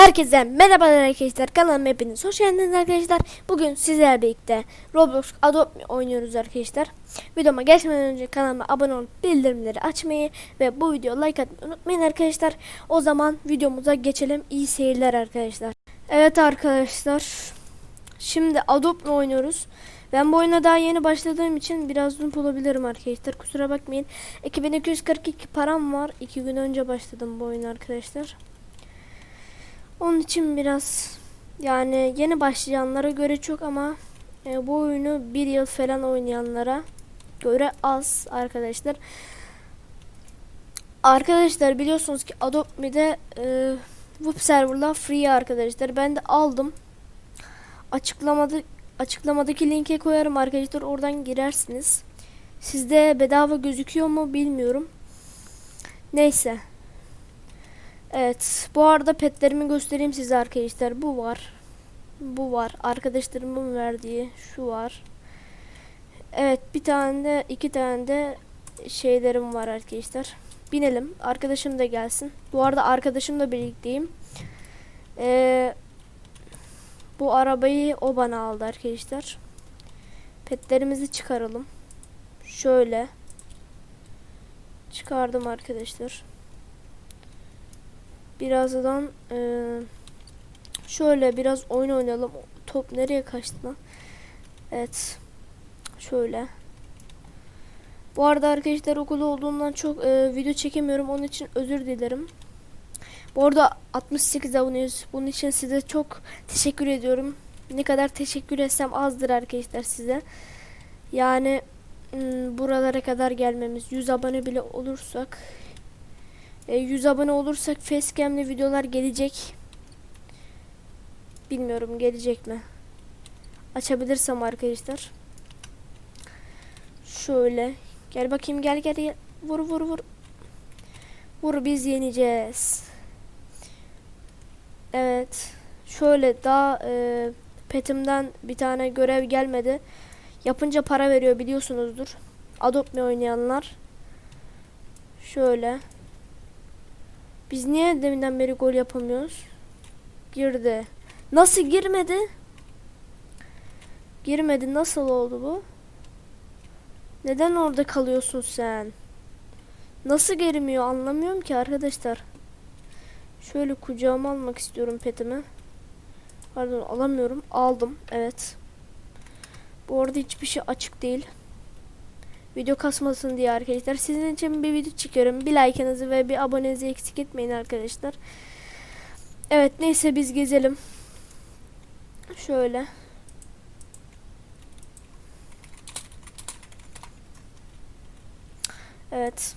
Herkese merhabalar arkadaşlar kanalıma hepiniz hoş geldiniz arkadaşlar Bugün sizlerle birlikte Roblox Adopt Me oynuyoruz arkadaşlar Videoma geçmeden önce kanalıma abone olup bildirimleri açmayı Ve bu videoya like atmayı unutmayın arkadaşlar O zaman videomuza geçelim iyi seyirler arkadaşlar Evet arkadaşlar Şimdi Adopt Me oynuyoruz ben bu oyuna daha yeni başladığım için biraz noob olabilirim arkadaşlar. Kusura bakmayın. 2242 param var. 2 gün önce başladım bu oyuna arkadaşlar. Onun için biraz yani yeni başlayanlara göre çok ama e, bu oyunu bir yıl falan oynayanlara göre az arkadaşlar. Arkadaşlar biliyorsunuz ki Adopt Me'de e, web serverla free arkadaşlar. Ben de aldım. Açıklamada açıklamadaki linke koyarım arkadaşlar. Oradan girersiniz. Sizde bedava gözüküyor mu bilmiyorum. Neyse. Evet. Bu arada petlerimi göstereyim size arkadaşlar. Bu var. Bu var. Arkadaşlarımın verdiği şu var. Evet. Bir tane de iki tane de şeylerim var arkadaşlar. Binelim. Arkadaşım da gelsin. Bu arada arkadaşımla birlikteyim. Eee bu arabayı o bana aldı arkadaşlar. Petlerimizi çıkaralım. Şöyle. Çıkardım arkadaşlar. Birazdan e, şöyle biraz oyun oynayalım. Top nereye kaçtı lan? Evet. Şöyle. Bu arada arkadaşlar okulda olduğumdan çok e, video çekemiyorum. Onun için özür dilerim. Bu arada 68 aboneyiz. Bunun için size çok teşekkür ediyorum. Ne kadar teşekkür etsem azdır arkadaşlar size. Yani ım, buralara kadar gelmemiz 100 abone bile olursak e, 100 abone olursak facecam'li videolar gelecek. Bilmiyorum gelecek mi? Açabilirsem arkadaşlar. Şöyle. Gel bakayım gel gel gel. Vur vur vur. Vur biz yeneceğiz. Evet. Şöyle daha e, petimden bir tane görev gelmedi. Yapınca para veriyor biliyorsunuzdur. Adopt Me oynayanlar. Şöyle. Biz niye deminden beri gol yapamıyoruz? Girdi. Nasıl girmedi? Girmedi. Nasıl oldu bu? Neden orada kalıyorsun sen? Nasıl girmiyor anlamıyorum ki arkadaşlar. Şöyle kucağıma almak istiyorum petimi. Pardon alamıyorum. Aldım. Evet. Bu arada hiçbir şey açık değil. Video kasmasın diye arkadaşlar. Sizin için bir video çekiyorum. Bir like'ınızı ve bir abonenizi eksik etmeyin arkadaşlar. Evet neyse biz gezelim. Şöyle. Evet.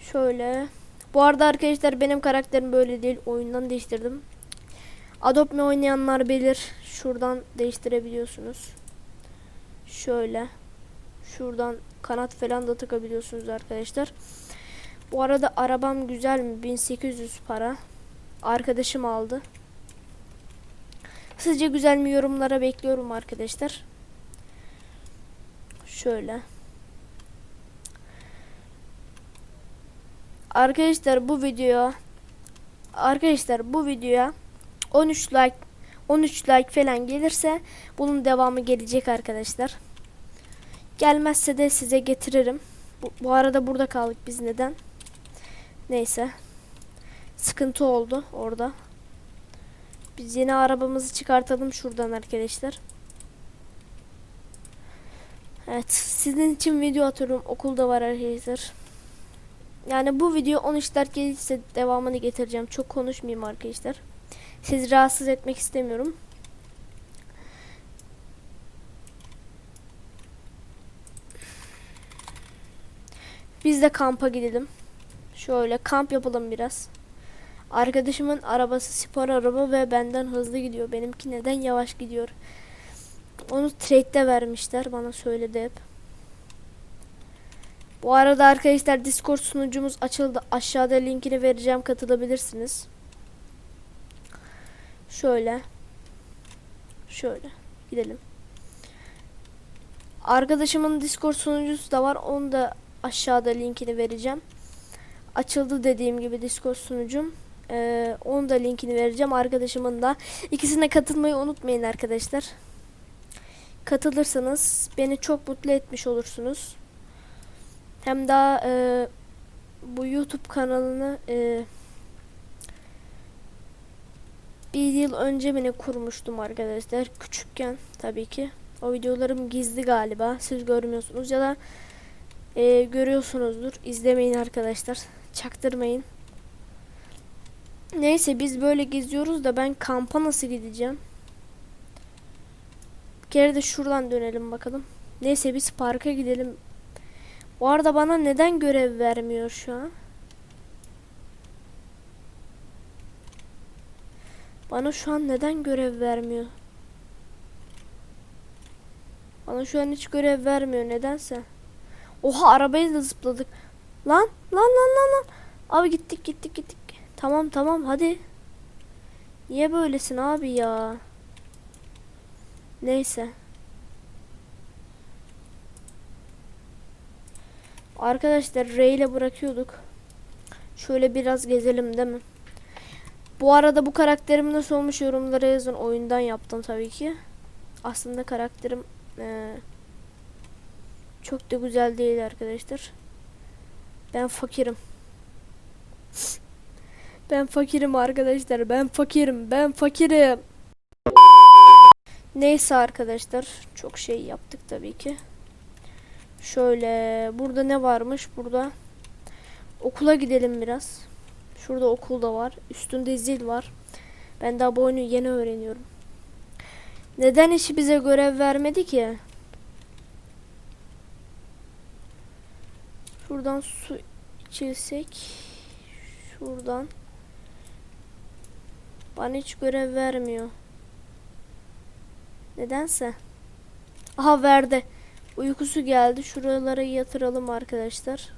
Şöyle. Bu arada arkadaşlar benim karakterim böyle değil. Oyundan değiştirdim. Adopt Me oynayanlar bilir. Şuradan değiştirebiliyorsunuz. Şöyle. Şuradan kanat falan da takabiliyorsunuz arkadaşlar. Bu arada arabam güzel mi? 1800 para. Arkadaşım aldı. Sizce güzel mi yorumlara bekliyorum arkadaşlar. Şöyle. Arkadaşlar bu videoya Arkadaşlar bu videoya 13 like 13 like falan gelirse bunun devamı gelecek arkadaşlar. Gelmezse de size getiririm. Bu, bu arada burada kaldık biz neden? Neyse. Sıkıntı oldu orada. Biz yeni arabamızı çıkartalım şuradan arkadaşlar. Evet sizin için video atıyorum. Okulda var arkadaşlar. Yani bu video 13 like gelirse devamını getireceğim. Çok konuşmayayım arkadaşlar. Sizi rahatsız etmek istemiyorum. Biz de kampa gidelim. Şöyle kamp yapalım biraz. Arkadaşımın arabası spor araba ve benden hızlı gidiyor. Benimki neden yavaş gidiyor? Onu trade'de vermişler. Bana söyledi hep. Bu arada arkadaşlar Discord sunucumuz açıldı. Aşağıda linkini vereceğim. Katılabilirsiniz. Şöyle. Şöyle. Gidelim. Arkadaşımın Discord sunucusu da var. Onu da aşağıda linkini vereceğim. Açıldı dediğim gibi Discord sunucum. Ee, onun da linkini vereceğim. Arkadaşımın da. İkisine katılmayı unutmayın arkadaşlar. Katılırsanız beni çok mutlu etmiş olursunuz. Hem daha e, bu YouTube kanalını e, bir yıl önce mi kurmuştum arkadaşlar. Küçükken tabii ki. O videolarım gizli galiba. Siz görmüyorsunuz ya da e, görüyorsunuzdur. İzlemeyin arkadaşlar. Çaktırmayın. Neyse biz böyle geziyoruz da ben kampa nasıl gideceğim? Bir kere de şuradan dönelim bakalım. Neyse biz parka gidelim. Bu arada bana neden görev vermiyor şu an? Bana şu an neden görev vermiyor? Bana şu an hiç görev vermiyor nedense. Oha arabayla zıpladık. Lan lan lan lan lan. Abi gittik gittik gittik. Tamam tamam hadi. Niye böylesin abi ya? Neyse. Arkadaşlar Ray ile bırakıyorduk. Şöyle biraz gezelim değil mi? Bu arada bu karakterim nasıl olmuş yorumlara yazın. Oyundan yaptım tabii ki. Aslında karakterim eee, çok da güzel değil arkadaşlar. Ben fakirim. Ben fakirim arkadaşlar. Ben fakirim. Ben fakirim. Neyse arkadaşlar. Çok şey yaptık tabii ki. Şöyle burada ne varmış? Burada okula gidelim biraz. Şurada okul da var. Üstünde zil var. Ben daha bu oyunu yeni öğreniyorum. Neden işi bize görev vermedi ki? Şuradan su içilsek. Şuradan. Bana hiç görev vermiyor. Nedense. Aha verdi. Uykusu geldi. Şuralara yatıralım arkadaşlar.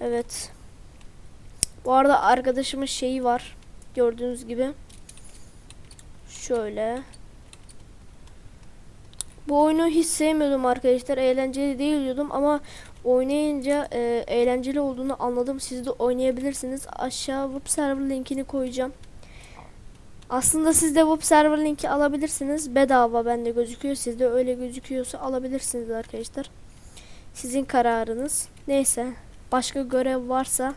Evet. Bu arada arkadaşımın şeyi var. Gördüğünüz gibi. Şöyle. Bu oyunu hiç sevmiyordum arkadaşlar. Eğlenceli değil diyordum ama oynayınca e, eğlenceli olduğunu anladım. Siz de oynayabilirsiniz. Aşağı web server linkini koyacağım. Aslında siz de web server linki alabilirsiniz. Bedava bende gözüküyor. Sizde öyle gözüküyorsa alabilirsiniz arkadaşlar. Sizin kararınız. Neyse. Başka görev varsa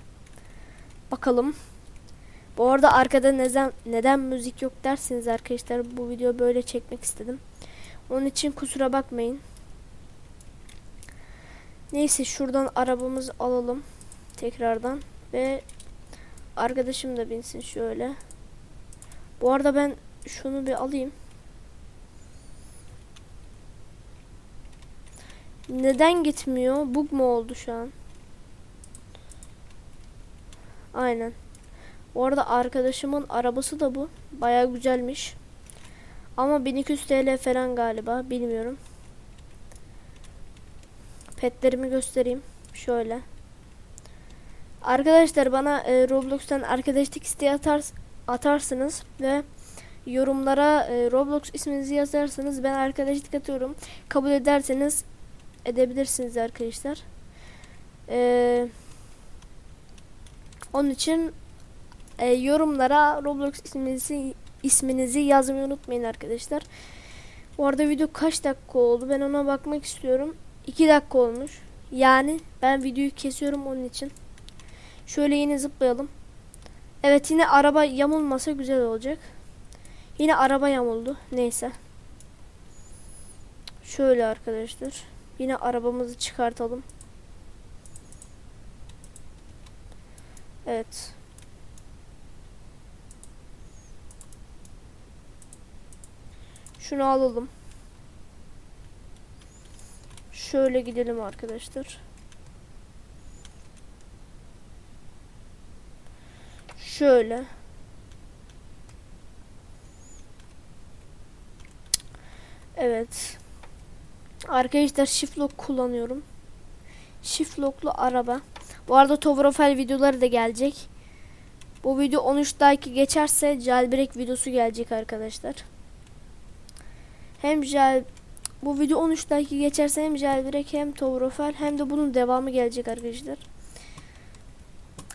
bakalım. Bu arada arkada neden neden müzik yok dersiniz arkadaşlar. Bu video böyle çekmek istedim. Onun için kusura bakmayın. Neyse şuradan arabamızı alalım tekrardan ve arkadaşım da binsin şöyle. Bu arada ben şunu bir alayım. Neden gitmiyor? Bug mu oldu şu an? Aynen. Bu arada arkadaşımın arabası da bu. Baya güzelmiş. Ama 1200 TL falan galiba. Bilmiyorum. Petlerimi göstereyim. Şöyle. Arkadaşlar bana e, Roblox'tan arkadaşlık isteği atar, atarsınız ve yorumlara e, Roblox isminizi yazarsanız ben arkadaşlık atıyorum. Kabul ederseniz edebilirsiniz arkadaşlar. Eee onun için e, yorumlara Roblox isminizi isminizi yazmayı unutmayın arkadaşlar. Bu arada video kaç dakika oldu? Ben ona bakmak istiyorum. 2 dakika olmuş. Yani ben videoyu kesiyorum onun için. Şöyle yine zıplayalım. Evet yine araba yamulmasa güzel olacak. Yine araba yamuldu. Neyse. Şöyle arkadaşlar. Yine arabamızı çıkartalım. Evet. Şunu alalım. Şöyle gidelim arkadaşlar. Şöyle. Evet. Arkadaşlar shift kullanıyorum. Shift araba. Bu arada Tovrofel videoları da gelecek. Bu video 13 like geçerse jailbreak videosu gelecek arkadaşlar. Hem jail bu video 13 like geçerse hem jailbreak hem Tovrofel hem de bunun devamı gelecek arkadaşlar.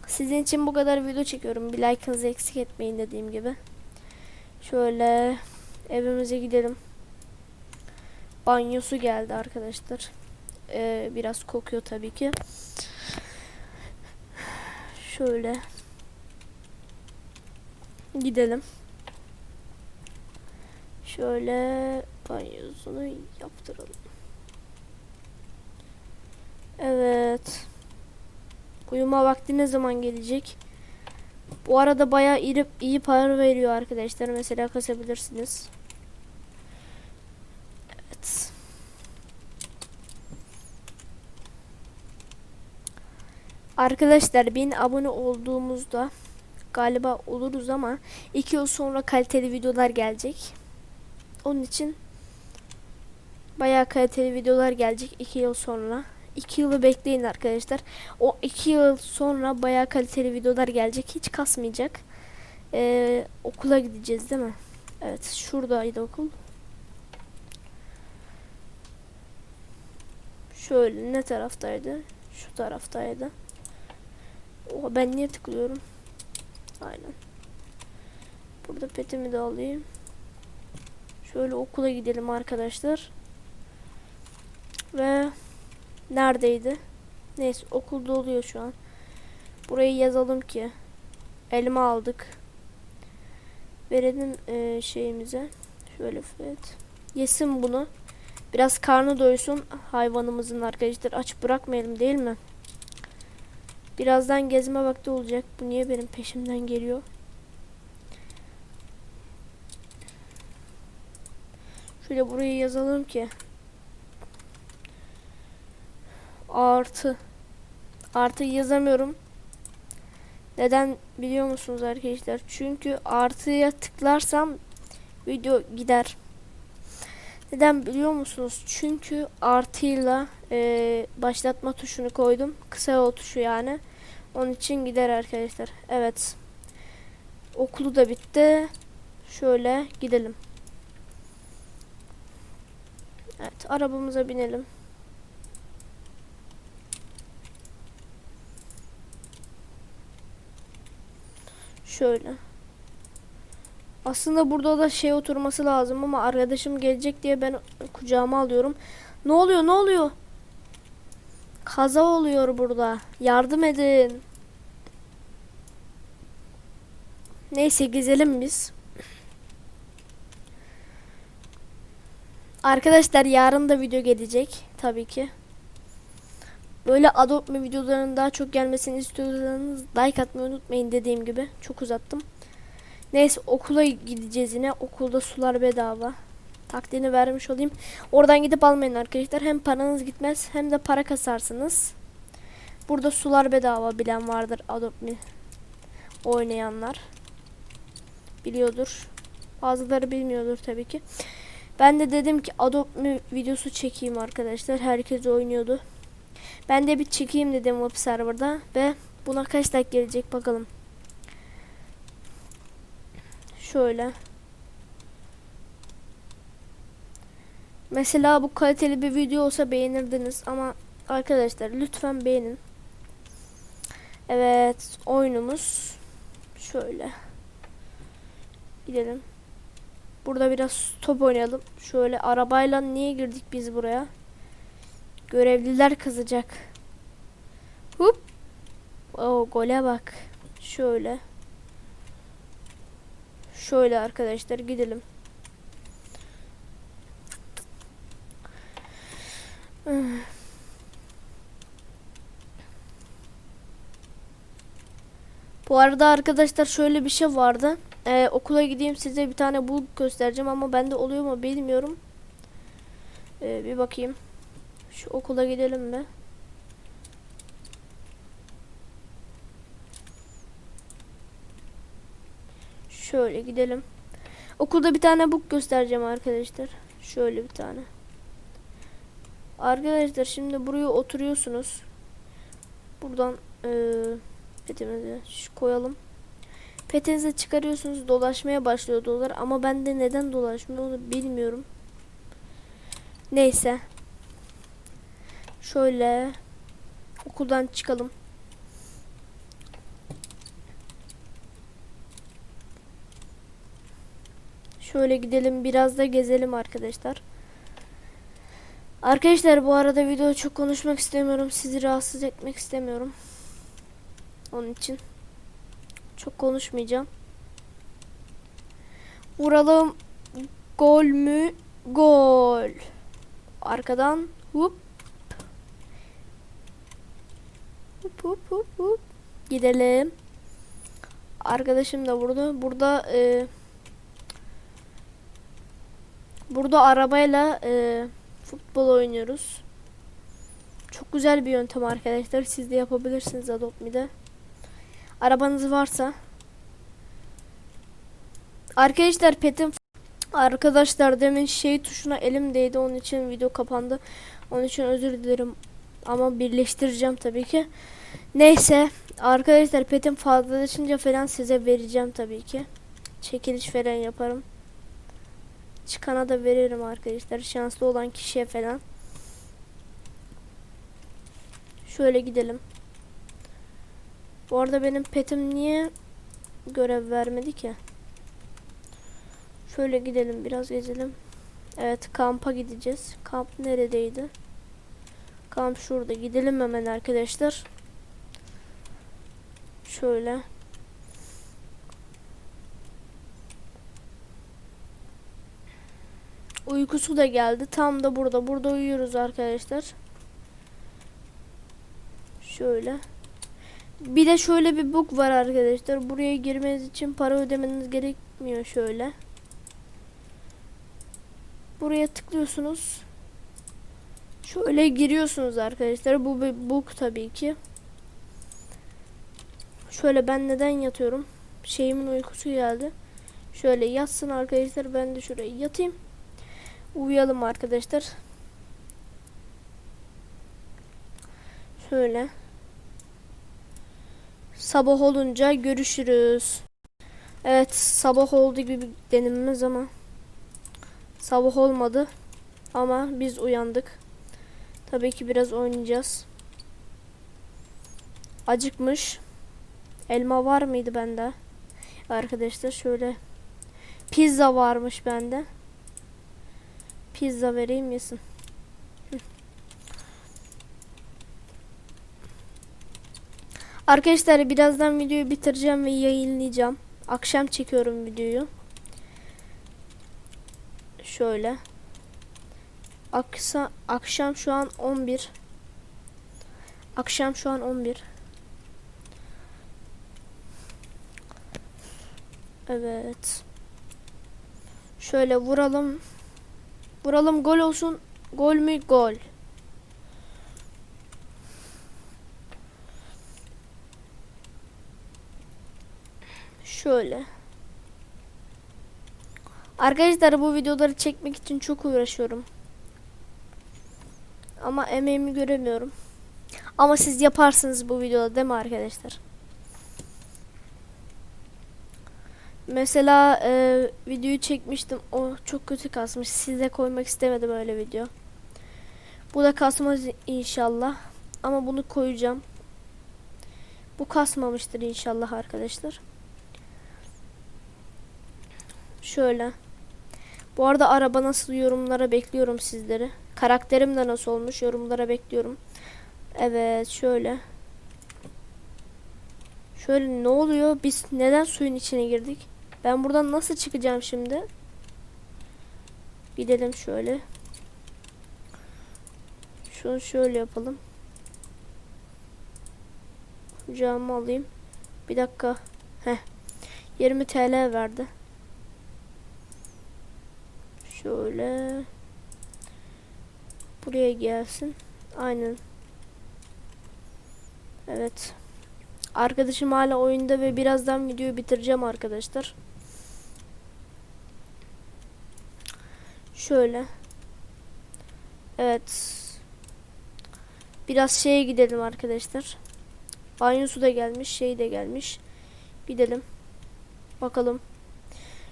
Sizin için bu kadar video çekiyorum. Bir like'ınızı eksik etmeyin dediğim gibi. Şöyle evimize gidelim. Banyosu geldi arkadaşlar. Ee, biraz kokuyor tabii ki. Şöyle gidelim. Şöyle banyosunu yaptıralım. Evet. Uyuma vakti ne zaman gelecek? Bu arada bayağı iyi, iyi para veriyor arkadaşlar. Mesela kasabilirsiniz. Evet. Arkadaşlar bin abone olduğumuzda galiba oluruz ama iki yıl sonra kaliteli videolar gelecek. Onun için bayağı kaliteli videolar gelecek iki yıl sonra. 2 yılı bekleyin arkadaşlar. O 2 yıl sonra bayağı kaliteli videolar gelecek. Hiç kasmayacak. Ee, okula gideceğiz değil mi? Evet şuradaydı okul. Şöyle ne taraftaydı? Şu taraftaydı. Oha ben niye tıklıyorum? Aynen. Burada petimi de alayım. Şöyle okula gidelim arkadaşlar. Ve Neredeydi? Neyse okulda oluyor şu an. Burayı yazalım ki. Elma aldık. Verelim e, şeyimize. Şöyle evet. Yesin bunu. Biraz karnı doysun hayvanımızın arkadaşlar. Aç bırakmayalım değil mi? Birazdan gezme vakti olacak. Bu niye benim peşimden geliyor? Şöyle burayı yazalım ki artı artı yazamıyorum. Neden biliyor musunuz arkadaşlar? Çünkü artıya tıklarsam video gider. Neden biliyor musunuz? Çünkü artıyla e, başlatma tuşunu koydum. Kısa yol tuşu yani. Onun için gider arkadaşlar. Evet. Okulu da bitti. Şöyle gidelim. Evet arabamıza binelim. Şöyle. Aslında burada da şey oturması lazım ama arkadaşım gelecek diye ben kucağıma alıyorum. Ne oluyor ne oluyor? Kaza oluyor burada. Yardım edin. Neyse gezelim biz. Arkadaşlar yarın da video gelecek tabii ki. Böyle Adobe videolarının daha çok gelmesini istiyorsanız like atmayı unutmayın dediğim gibi. Çok uzattım. Neyse okula gideceğiz yine. Okulda sular bedava. Taktiğini vermiş olayım. Oradan gidip almayın arkadaşlar. Hem paranız gitmez hem de para kasarsınız. Burada sular bedava bilen vardır Adobe oynayanlar. Biliyordur. Bazıları bilmiyordur tabii ki. Ben de dedim ki Adobe videosu çekeyim arkadaşlar. Herkes oynuyordu. Ben de bir çekeyim dedim web serverda ve buna kaç like gelecek bakalım. Şöyle. Mesela bu kaliteli bir video olsa beğenirdiniz ama arkadaşlar lütfen beğenin. Evet oyunumuz şöyle. Gidelim. Burada biraz top oynayalım. Şöyle arabayla niye girdik biz buraya? Görevliler kızacak. Hup. O gole bak. Şöyle. Şöyle arkadaşlar gidelim. Bu arada arkadaşlar şöyle bir şey vardı. Ee, okula gideyim size bir tane bul göstereceğim ama bende oluyor mu bilmiyorum. Ee, bir bakayım. Şu okula gidelim mi? Şöyle gidelim. Okulda bir tane book göstereceğim arkadaşlar. Şöyle bir tane. Arkadaşlar şimdi buraya oturuyorsunuz. Buradan e, petimizi koyalım. Petinizi çıkarıyorsunuz dolaşmaya başlıyor dolar ama ben de neden dolaşmıyor onu bilmiyorum. Neyse. Şöyle okuldan çıkalım. Şöyle gidelim biraz da gezelim arkadaşlar. Arkadaşlar bu arada video çok konuşmak istemiyorum. Sizi rahatsız etmek istemiyorum. Onun için çok konuşmayacağım. Vuralım. Gol mü? Gol. Arkadan. Hup. Hop hop hop hop. Gidelim. Arkadaşım da vurdu. Burada e, burada arabayla e, futbol oynuyoruz. Çok güzel bir yöntem arkadaşlar. Siz de yapabilirsiniz Adopt Me'de. Arabanız varsa. Arkadaşlar petim Arkadaşlar demin şey tuşuna elim değdi onun için video kapandı. Onun için özür dilerim. Ama birleştireceğim tabii ki. Neyse arkadaşlar petim fazlalaşınca falan size vereceğim tabii ki. Çekiliş falan yaparım. Çıkana da veririm arkadaşlar. Şanslı olan kişiye falan. Şöyle gidelim. Bu arada benim petim niye görev vermedi ki? Şöyle gidelim biraz gezelim. Evet kampa gideceğiz. Kamp neredeydi? Kamp şurada. Gidelim hemen arkadaşlar. Şöyle. Uykusu da geldi. Tam da burada. Burada uyuyoruz arkadaşlar. Şöyle. Bir de şöyle bir bug var arkadaşlar. Buraya girmeniz için para ödemeniz gerekmiyor şöyle. Buraya tıklıyorsunuz. Şöyle giriyorsunuz arkadaşlar. Bu bir bug tabii ki. Şöyle ben neden yatıyorum? Şeyimin uykusu geldi. Şöyle yatsın arkadaşlar. Ben de şuraya yatayım. Uyuyalım arkadaşlar. Şöyle. Sabah olunca görüşürüz. Evet sabah oldu gibi denilmez ama sabah olmadı. Ama biz uyandık. Tabii ki biraz oynayacağız. Acıkmış. Elma var mıydı bende? Arkadaşlar şöyle pizza varmış bende. Pizza vereyim yesin. Arkadaşlar birazdan videoyu bitireceğim ve yayınlayacağım. Akşam çekiyorum videoyu. Şöyle. Aksa, akşam şu an 11. Akşam şu an 11. Evet. Şöyle vuralım. Vuralım gol olsun. Gol mü? Gol. Şöyle. Arkadaşlar bu videoları çekmek için çok uğraşıyorum. Ama emeğimi göremiyorum. Ama siz yaparsınız bu videoda değil mi arkadaşlar? Mesela e, videoyu çekmiştim. O çok kötü kasmış. Size koymak istemedim öyle video. Bu da kasmaz inşallah. Ama bunu koyacağım. Bu kasmamıştır inşallah arkadaşlar. Şöyle. Bu arada araba nasıl yorumlara bekliyorum sizleri. Karakterim de nasıl olmuş yorumlara bekliyorum. Evet şöyle. Şöyle ne oluyor? Biz neden suyun içine girdik? Ben buradan nasıl çıkacağım şimdi? Gidelim şöyle. Şunu şöyle yapalım. Kucağıma alayım. Bir dakika. Heh. 20 TL verdi. Şöyle. Buraya gelsin. Aynen. Evet. Arkadaşım hala oyunda ve birazdan videoyu bitireceğim arkadaşlar. Şöyle. Evet. Biraz şeye gidelim arkadaşlar. Banyosu da gelmiş, şey de gelmiş. Gidelim. Bakalım.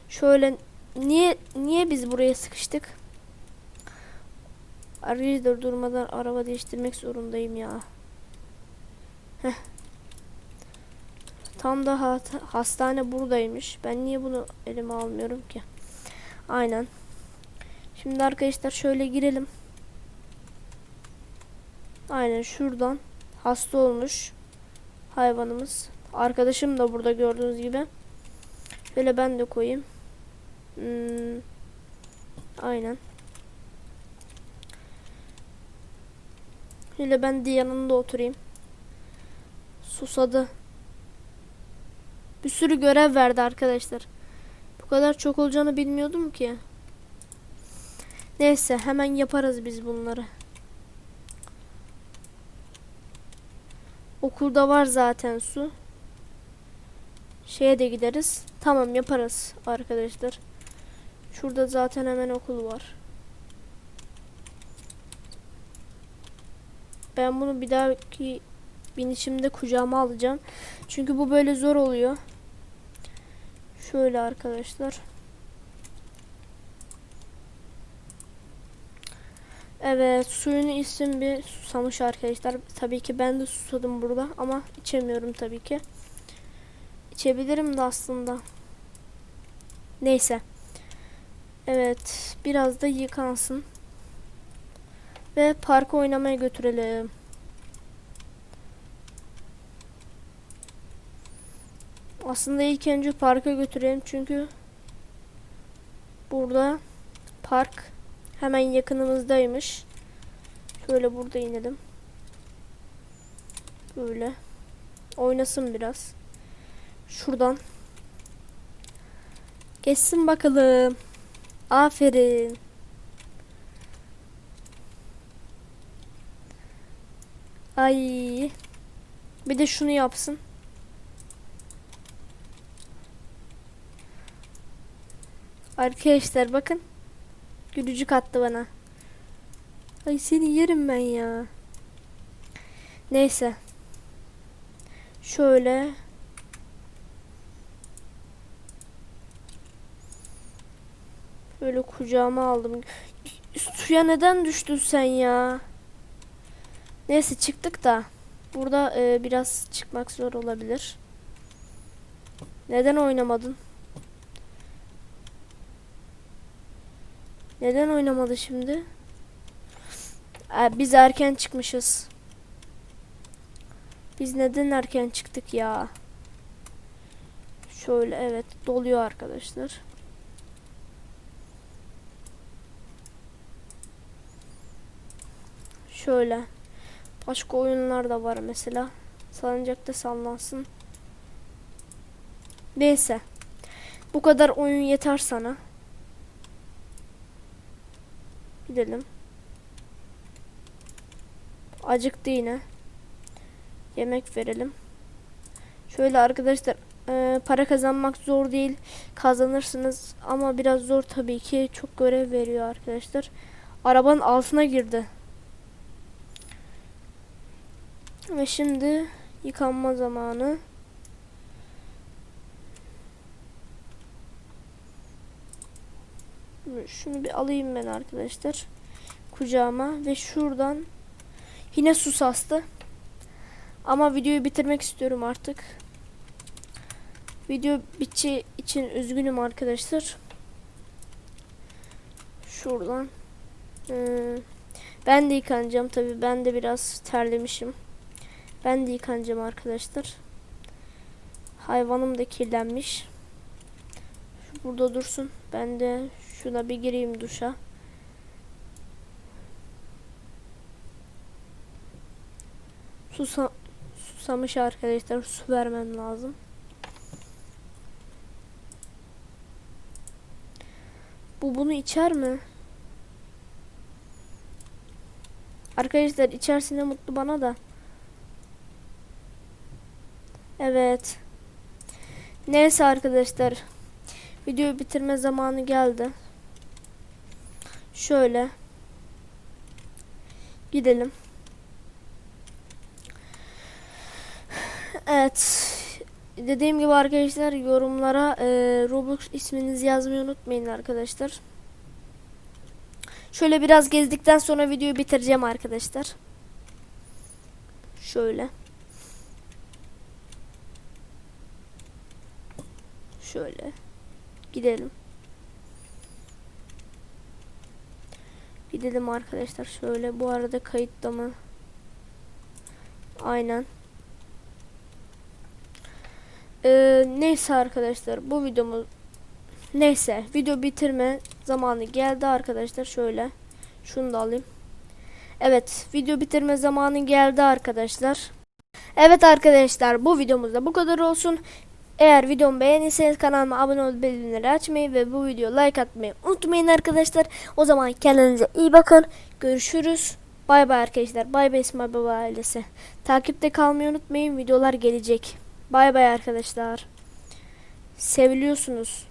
Şöyle niye niye biz buraya sıkıştık? Arkadaşlar durmadan araba değiştirmek zorundayım ya. Heh. Tam da hastane buradaymış. Ben niye bunu elime almıyorum ki? Aynen. Şimdi arkadaşlar şöyle girelim. Aynen şuradan hasta olmuş hayvanımız. Arkadaşım da burada gördüğünüz gibi. Şöyle ben de koyayım. Hmm, aynen. Şöyle ben de yanında oturayım. Susadı. Bir sürü görev verdi arkadaşlar. Bu kadar çok olacağını bilmiyordum ki. Neyse hemen yaparız biz bunları. Okulda var zaten su. Şeye de gideriz. Tamam yaparız arkadaşlar. Şurada zaten hemen okul var. Ben bunu bir dahaki binişimde kucağıma alacağım. Çünkü bu böyle zor oluyor. Şöyle arkadaşlar. Evet suyunu içsin bir susamış arkadaşlar. Tabii ki ben de susadım burada ama içemiyorum tabii ki. İçebilirim de aslında. Neyse. Evet biraz da yıkansın. Ve parka oynamaya götürelim. Aslında ilk önce parka götürelim çünkü burada park hemen yakınımızdaymış. Şöyle burada inelim. Böyle. Oynasın biraz. Şuradan. Geçsin bakalım. Aferin. Ay. Bir de şunu yapsın. Arkadaşlar bakın. Gülücük attı bana. Ay seni yerim ben ya. Neyse. Şöyle. Böyle kucağıma aldım. Suya neden düştün sen ya? Neyse çıktık da. Burada e, biraz çıkmak zor olabilir. Neden oynamadın? Neden oynamadı şimdi? Biz erken çıkmışız. Biz neden erken çıktık ya? Şöyle evet doluyor arkadaşlar. Şöyle. Başka oyunlar da var mesela. Salıncakta sallansın. Neyse. Bu kadar oyun yeter sana. Gidelim. Acıktı yine. Yemek verelim. Şöyle arkadaşlar e, para kazanmak zor değil. Kazanırsınız ama biraz zor tabii ki. Çok görev veriyor arkadaşlar. Arabanın altına girdi. Ve şimdi yıkanma zamanı. Şunu bir alayım ben arkadaşlar. Kucağıma ve şuradan yine su sastı. Ama videoyu bitirmek istiyorum artık. Video bitçi için üzgünüm arkadaşlar. Şuradan. Ee, ben de yıkanacağım tabi. Ben de biraz terlemişim. Ben de yıkanacağım arkadaşlar. Hayvanım da kirlenmiş. Burada dursun. Ben de şuna bir gireyim duşa. Susa susamış arkadaşlar. Su vermem lazım. Bu bunu içer mi? Arkadaşlar içerisinde mutlu bana da. Evet. Neyse arkadaşlar. Videoyu bitirme zamanı geldi. Şöyle. Gidelim. Evet. Dediğim gibi arkadaşlar yorumlara e, Roblox isminizi yazmayı unutmayın arkadaşlar. Şöyle biraz gezdikten sonra videoyu bitireceğim arkadaşlar. Şöyle. Şöyle. Gidelim. Gidelim arkadaşlar şöyle. Bu arada kayıtta mı? Aynen. Ee, neyse arkadaşlar bu videomuz neyse video bitirme zamanı geldi arkadaşlar şöyle şunu da alayım. Evet video bitirme zamanı geldi arkadaşlar. Evet arkadaşlar bu videomuzda bu kadar olsun. Eğer videomu beğendiyseniz kanalıma abone olup bildirimleri açmayı ve bu videoya like atmayı unutmayın arkadaşlar. O zaman kendinize iyi bakın. Görüşürüz. Bay bay arkadaşlar. Bay bay İsmail Baba ailesi. Takipte kalmayı unutmayın. Videolar gelecek. Bay bay arkadaşlar. Seviliyorsunuz.